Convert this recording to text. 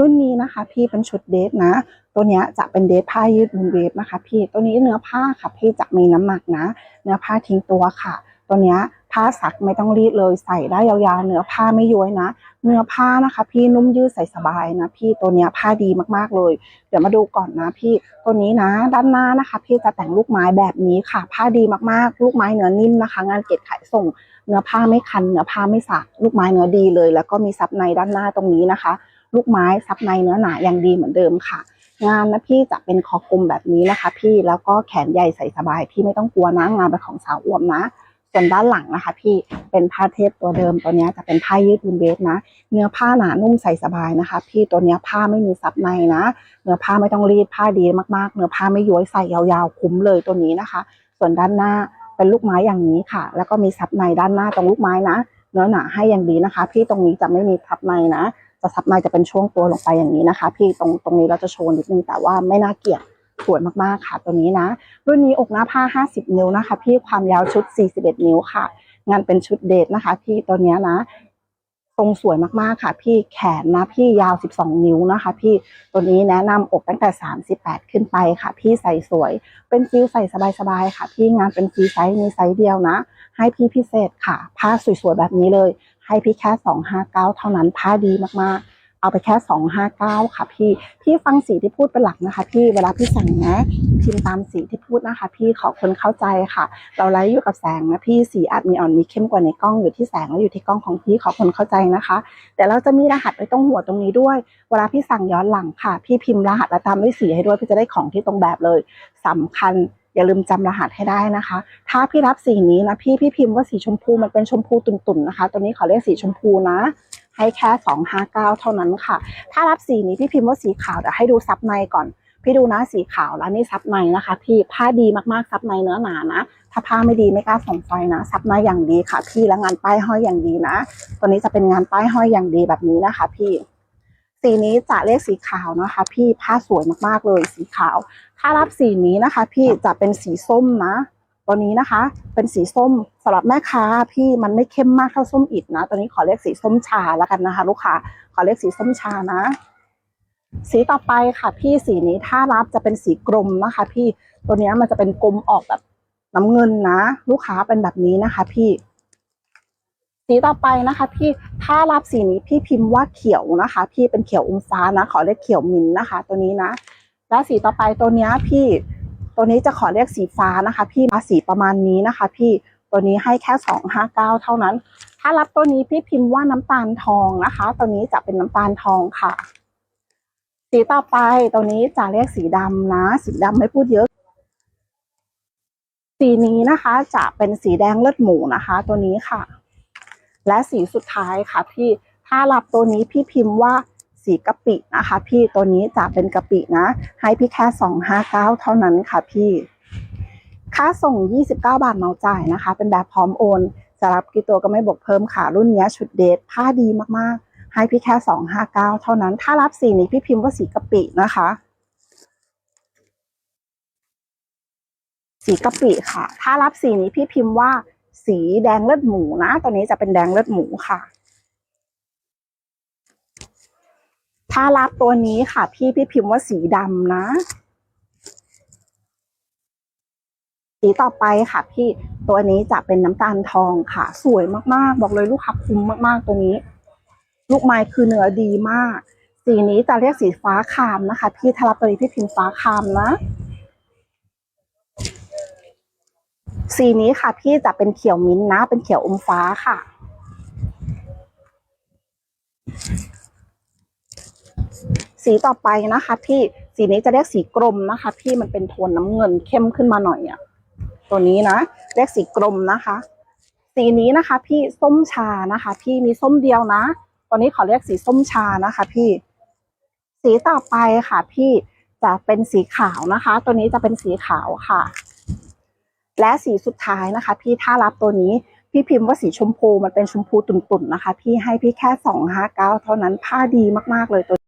รุ่นนี้นะคะ พี่เป็นชุดเดทนะ ตัวนี้จะเป็นเดทผ้ายืดวูลเวฟนะคะ พี่ตัวนี้เนื้อผ้าค่ะ พี่จะมีน้ำหนักนะ เนื้อผ้าทิ้งตัวค่ะ ตัวนี้ผ้าซักไม่ต้องรีดเลยใส่ได้ยาวๆ เนื้อผ้าไม่ย้วยนะ เนื้อผ้านะคะ พี่นุ่มยืดใส่สบายนะ พี่ตัวนี้ผ้าดีมากๆเลย เดี๋ยวมาดูก่อนนะพี่ตัวนี้นะ ด้านหน้านะคะ พี่จะแต่งลูกไม้แบบนี้ค่ะ ผ้าดีมากๆ ลูกไม้เนื้อนิ่มนะคะ งานเกตขายส่ง เนื้อผ้าไม่คัน เนื้อผ้าไม่สัก ลูกไม้เนื้อดีเลย แล้วก็มีซับในด้านหน้าตรงนี้นะคะ ลูกไม้ซับในเนื้อหนาอย่างดีเหมือนเดิมค่ะ งานนะพี่จะเป็นคอกลมแบบนี้นะคะ พี่แล้วก็แขนใหญ่ใส่สบายพี่ไม่ต้องกลัวนะงานเป็นของสาวอ้วมนะส่วนด้านหลังนะคะ พี่เป็นผ้าเทปตัวเดิมตัวนี้จะเป็นผ้ายืดวูลเวฟนะ เนื้อผ้าหนานุ่มใส่สบายนะคะ พี่ตัวนี้ผ้าไม่มีซับในนะ เนื้อผ้าไม่ต้องรีดผ้าดีมากๆ เนื้อผ้าไม่ย้วยใส่ยาวๆคุ้มเลยตัวนี้นะคะ ส่วนด้านหน้าเป็นลูกไม้อย่างนี้ค่ะ แล้วก็มีซับในด้านหน้าตรงลูกไม้นะ เนื้อหนาให้อย่างดีนะคะ พี่ตรงนี้จะไม่มีซับในนะ จะซับในจะเป็นช่วงตัวลงไปอย่างนี้นะคะ พี่ตรงตรงนี้เราจะโชว์นิดนึงแต่ว่าไม่น่าเกลียดสวยมากๆค่ะ ตัวนี้นะรุ่นนี้อกหน้าผ้า 50 นิ้วนะคะ พี่ความยาวชุด 41 นิ้วค่ะ งานเป็นชุดเดทนะคะ พี่ตัวนี้นะทรงสวยมากๆค่ะ พี่แขนนะพี่ยาว 12 นิ้วนะคะ พี่ตัวนี้แนะนำอกตั้งแต่ 38 ขึ้นไปค่ะ พี่ใส่สวย เป็นฟิลใส่สบายๆค่ะ พี่งานเป็นฟรีไซส์มีไซส์เดียวนะ ให้พี่พิเศษค่ะ ผ้าสวยๆแบบนี้เลย ให้พี่แค่259เก้าเท่านั้นผ้าดีมากๆ เอาไปแค่259ค่ะพี่พี่ฟังสีที่พูดเป็นหลักนะคะพี่เวลาพี่สั่งนะพิมพ์ตามสีที่พูดนะคะ พี่ขอคนเข้าใจค่ะ เราไลฟ์อยู่กับแสงนะพี่สีอาจมีอ่อนมีเข้มกว่าในกล้องอยู่ที่แสงและอยู่ที่กล้องของพี่ขอคนเข้าใจนะคะ แต่เราจะมีรหัสไว้ตรงหัวตรงนี้ด้วย เวลาพี่สั่งย้อนหลังค่ะ พี่พิมพ์รหัสและตามด้วยสีให้ด้วยพี่จะได้ของที่ตรงแบบเลยสำคัญ อย่าลืมจำรหัสให้ได้นะคะ ถ้าพี่รับสีนี้นะพี่พี่พิมพ์ว่าสีชมพูมันเป็นชมพูตุ่นๆนะคะ ตัวนี้ขอเรียกสีชมพูนะ ให้แค่259 เท่านั้นค่ะ ถ้ารับสีนี้พี่พิมพ์ว่าสีขาวเดี๋ยวให้ดูซับในก่อน พี่ดูนะสีขาวแล้วนี่ซับในนะคะ พี่ผ้าดีมากๆซับในเนื้อหนานะถ้าผ้าไม่ดีไม่กล้าส่งไฟนะซับในอย่างดีค่ะ พี่แล้วงานป้ายห้อยอย่างดีนะ ตัวนี้จะเป็นงานป้ายห้อยอย่างดีแบบนี้นะคะ พี่ สีนี้จะเรียกสีขาวนะคะ พี่ผ้าสวยมากๆเลยสีขาว ถ้ารับสีนี้นะคะ พี่จะเป็นสีส้มนะตัวนี้นะคะ เป็นสีส้มสำหรับแม่ค้า พี่มันไม่เข้มมากเท่าส้มอิดนะตัวนี้ขอเรียกสีส้มชาแล้วกันนะคะ ลูกค้าขอเรียกสีส้มชานะ สีต่อไปค่ะ พี่สีนี้ถ้ารับจะเป็นสีกรมนะคะ พี่ตัวนี้มันจะเป็นกลมออกแบบน้ำเงินนะ ลูกค้าเป็นแบบนี้นะคะ พี่ สีต่อไปนะคะพี่ถ้ารับสีนี้พี่พิมพ์ว่าเขียวนะคะ พี่เป็นเขียวอมฟ้านะ ขอเรียกเขียวมินนะคะ ตัวนี้นะ แล้วสีต่อไปตัวนี้พี่ตัวนี้จะขอเรียกสีฟ้านะคะ พี่มาสีประมาณนี้นะคะ พี่ตัวนี้ให้แค่สองห้าเก้าเท่านั้น ถ้ารับตัวนี้พี่พิมพ์ว่าน้ำตาลทองนะคะ ตัวนี้จะเป็นน้ำตาลทองค่ะ สีต่อไปตัวนี้จะเรียกสีดำนะ สีดำไม่พูดเยอะ สีนี้นะคะจะเป็นสีแดงเลือดหมูนะคะ ตัวนี้ค่ะ และสีสุดท้ายค่ะพี่ถ้ารับตัวนี้พี่พิมพ์ว่าสีกะปินะคะ พี่ตัวนี้จะเป็นกะปินะ ให้พี่แค่สองห้าเก้าเท่านั้นค่ะพี่ค่าส่ง 29 บาทเมาจ่ายนะคะ เป็นแบบพร้อมโอนจะรับกี่ตัวก็ไม่บวกเพิ่มค่ะ รุ่นนี้ชุดเดทผ้าดีมากๆ ให้พี่แค่ 259 เท่านั้น ถ้ารับสีนี้พี่พิมพ์ว่าสีกะปินะคะ สีกะปิค่ะ ถ้ารับสีนี้พี่พิมพ์ว่า สีแดงเลือดหมูนะตัวนี้จะเป็นแดงเลือดหมูค่ะถ้ารับตัวนี้ค่ะ พี่พี่พิมพ์ว่าสีดำนะ สีต่อไปค่ะ พี่ตัวนี้จะเป็นน้ำตาลทองค่ะ สวยมากๆ บอกเลยลูกค้าคุ้มมากๆตัวนี้ ลูกไม้คือเนื้อดีมาก สีนี้จะเรียกสีฟ้าคามนะคะ พี่ถ้ารับตัวนี้พี่พิมพ์ฟ้าคามนะ สีนี้ค่ะพี่จะเป็นเขียวมิ้นนะ เป็นเขียวอมฟ้าค่ะ สีต่อไปนะคะพี่สีนี้จะเรียกสีกรมนะคะ พี่มันเป็นโทนน้ำเงินเข้มขึ้นมาหน่อยอะตัวนี้นะเรียกสีกรมนะคะ สีนี้นะคะ พี่ส้มชานะคะ พี่มีส้มเดียวนะตัวนี้ขอเรียกสีส้มชานะคะ พี่ สีต่อไปค่ะ พี่จะเป็นสีขาวนะคะ ตัวนี้จะเป็นสีขาวค่ะ และสีสุดท้ายนะคะ พี่ถ้ารับตัวนี้พี่พิมพ์ว่าสีชมพูมันเป็นชมพูตุ่นๆนะคะ พี่ให้พี่แค่สองห้าเก้าเท่านั้นผ้าดีมากๆเลยตัว